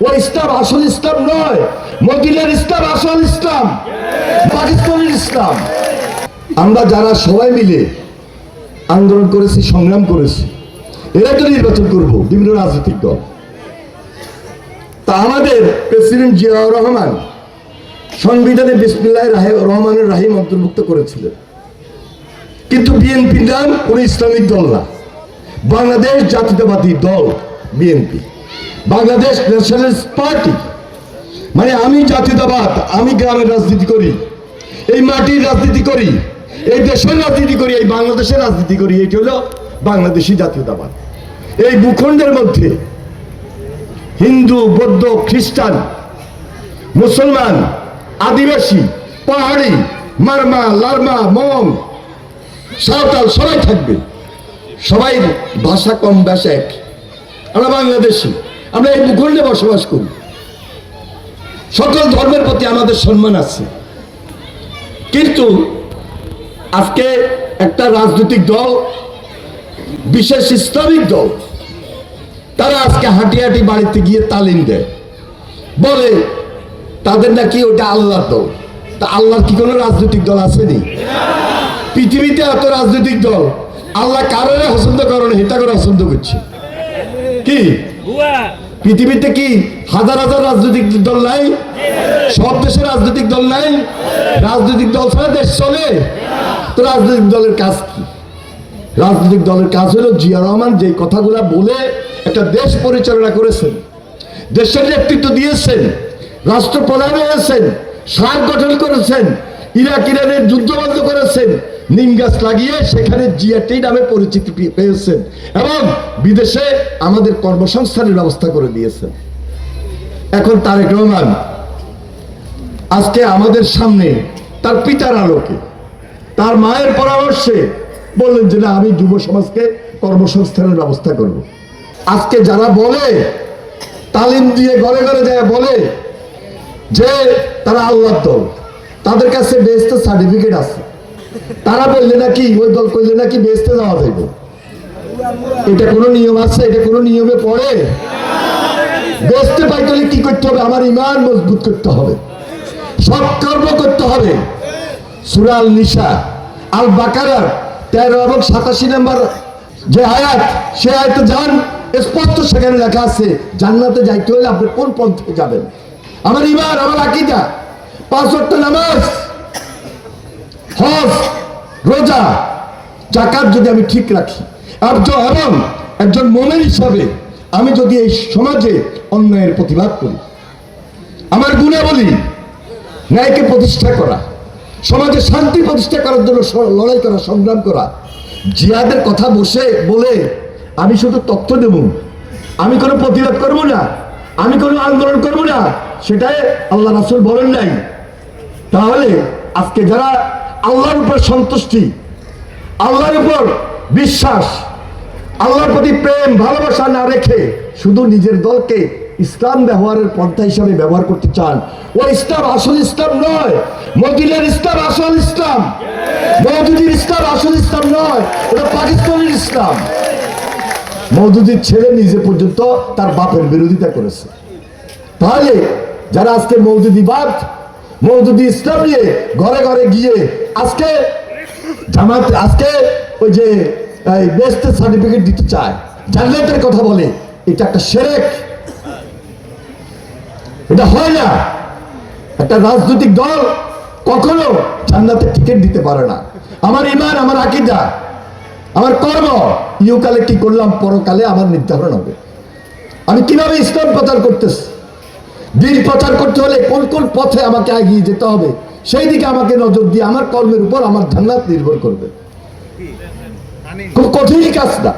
ও ইসলাম আসল ইসলাম নয়। ইসলাম আসল ইসলাম। পাকিস্তানের ইসলাম। আমরা যারা সবাই মিলে আন্দোলন করেছি, সংগ্রাম করেছি, এরা তো নির্বাচন করব, বিভিন্ন রাজনৈতিক দল। তা আমাদের প্রেসিডেন্ট জিয়াউর রহমান সংবিধানে রহমানের রাহিম অন্তর্ভুক্ত করেছিলেন। কিন্তু বিএনপি নাম কোনো ইসলামিক দল না। বাংলাদেশ জাতীয়তাবাদী দল, বিএনপি। বাংলাদেশ ন্যাশনালিস্ট পার্টি মানে আমি জাতীয়তাবাদ, আমি গ্রামের রাজনীতি করি, এই মাটির রাজনীতি করি, এই দেশের রাজনীতি করি, এই বাংলাদেশের রাজনীতি করি, এটি হলো বাংলাদেশি জাতীয়তাবাদ। এই ভূখণ্ডের মধ্যে হিন্দু, বৌদ্ধ, খ্রিস্টান, মুসলমান, আদিবাসী, পাহাড়ি, মারমা, লারমা মং সাঁওতাল, সবাই থাকবে। সবাই ভাষা কম বেশ এক। আমরা বাংলাদেশি। আমরা এই ভূখণ্ডে বসবাস করি। সকল ধর্মের প্রতি আমাদের সম্মান আছে। কিন্তু আজকে একটা রাজনৈতিক দল, বিশেষ ইসলামিক দল, তারা আজকে হাঁটি হাঁটি বাড়িতে গিয়ে তালিম দেয়। বলে, তাদের নাকি ওটা আল্লাহর দল। তা আল্লাহর কি কোনো রাজনৈতিক দল আসেনি? পৃথিবীতে এত রাজনৈতিক দল, আল্লাহ কারণে পছন্দ করে না হিতা করে পছন্দ করছে। কি? পৃথিবীতে কি হাজার হাজার রাজনৈতিক দল নাই? সব দেশে রাজনৈতিক দল নাই? রাজনৈতিক দল ছাড়া দেশ চলে? তো রাজনৈতিক দলের কাজ কি? রাজনৈতিক দলের কাজ হলো জিয়া রহমান যে কথাগুলো বলে একটা দেশ পরিচালনা করেছেন। দেশের নেতৃত্ব দিয়েছেন, রাষ্ট্রপ্রধান হয়েছেন সার গঠন করেছেন, ইরাক, ইরানের যুদ্ধ বন্ধ করেছেন নিম গাছ লাগিয়ে সেখানে জিয়াটি নামে পরিচিতি পেয়েছেন এবং বিদেশে আমাদের কর্মসংস্থানের ব্যবস্থা করে দিয়েছেন। এখন তারেক রহমান, আজকে আমাদের সামনে তার পিতার আলোকে, তার মায়ের পরামর্শে বললেন যে, না, আমি যুব সমাজকে কর্মসংস্থানের ব্যবস্থা করব। আজকে যারা বলে, তালিম দিয়ে ঘরে ঘরে যায় বলে যে, তারা আল্লাহ দল, তাদের কাছে বেস্টের সার্টিফিকেট আছে। তারা বললে নাকি, ওই দল করলে নাকি বেস্টে যাওয়া যাইবে। এটা কোনো নিয়ম আছে, এটা কোনো নিয়মে পড়ে? বেস্টে পাইতে হলে কি করতে হবে? আমার ইমান মজবুত করতে হবে। সৎকর্ম করতে হবে। সুরাল নিশা আল বাকারার তেরো এবং সাতাশি নম্বর যে আয়াত, সে আয়াতে যান। স্পষ্ট সেখানে লেখা আছে, জান্নাতে যাইতে হলে আপনি কোন পন্থে যাবেন? আমার ইমান, আমার আকিদা, পাঁচ নামাজ হজ, রোজা জাকাত যদি আমি ঠিক রাখি। এবং একজন মনের হিসাবে আমি যদি এই সমাজে অন্যায়ের প্রতিবাদ করি। আমার গুণাবলী, ন্যায়কে প্রতিষ্ঠা করা, সমাজে শান্তি প্রতিষ্ঠা করার জন্য লড়াই করা, সংগ্রাম করা জিয়াদের কথা বসে বলে আমি শুধু তথ্য দেব। আমি কোনো প্রতিবাদ করব না। আমি কোনো আন্দোলন করব না। সেটাই আল্লাহ রাসুল বলেন নাই। তাহলে আজকে যারা আল্লাহর উপর সন্তুষ্টি, আল্লাহর উপর বিশ্বাস, আল্লাহর প্রতি প্রেম, ভালোবাসা না রেখে শুধু নিজের দলকে ইসলাম ব্যবহারের পন্থা হিসাবে ব্যবহার করতে চান। ও ইসলাম আসল ইসলাম নয়, মদিনার ইসলাম আসল ইসলাম। মৌদুদির ইসলাম আসল ইসলাম নয়, ওটা পাকিস্তানের ইসলাম। মৌদুদির ছেলে নিজে পর্যন্ত তার বাপের বিরোধিতা করেছে। তাহলে যারা আজকে মৌদুদিবাদ মৌদুদি ইসলাম নিয়ে ঘরে ঘরে গিয়ে আজকে জামাত আজকে ওই যে, এই বেস্টের সার্টিফিকেট দিতে চায়। জান্নাতের কথা বলে। এটা একটা সেরেক। এটা হয় না। একটা রাজনৈতিক দল কখনো জান্নাতের টিকিট দিতে পারে না। আমার ইমান, আমার আকিদা, আমার কর্ম ইউকালে কি করলাম, পরকালে আমার নির্ধারণ হবে। আমি কীভাবে ইসলাম প্রচার করতেছি? দিন প্রচার করতে হলে কোন কোন পথে আমাকে এগিয়ে যেতে হবে? সেই দিকে আমাকে নজর দিয়ে আমার কর্মের উপর আমার ধান্নাত নির্ভর করবে। খুব কঠিন কাজ না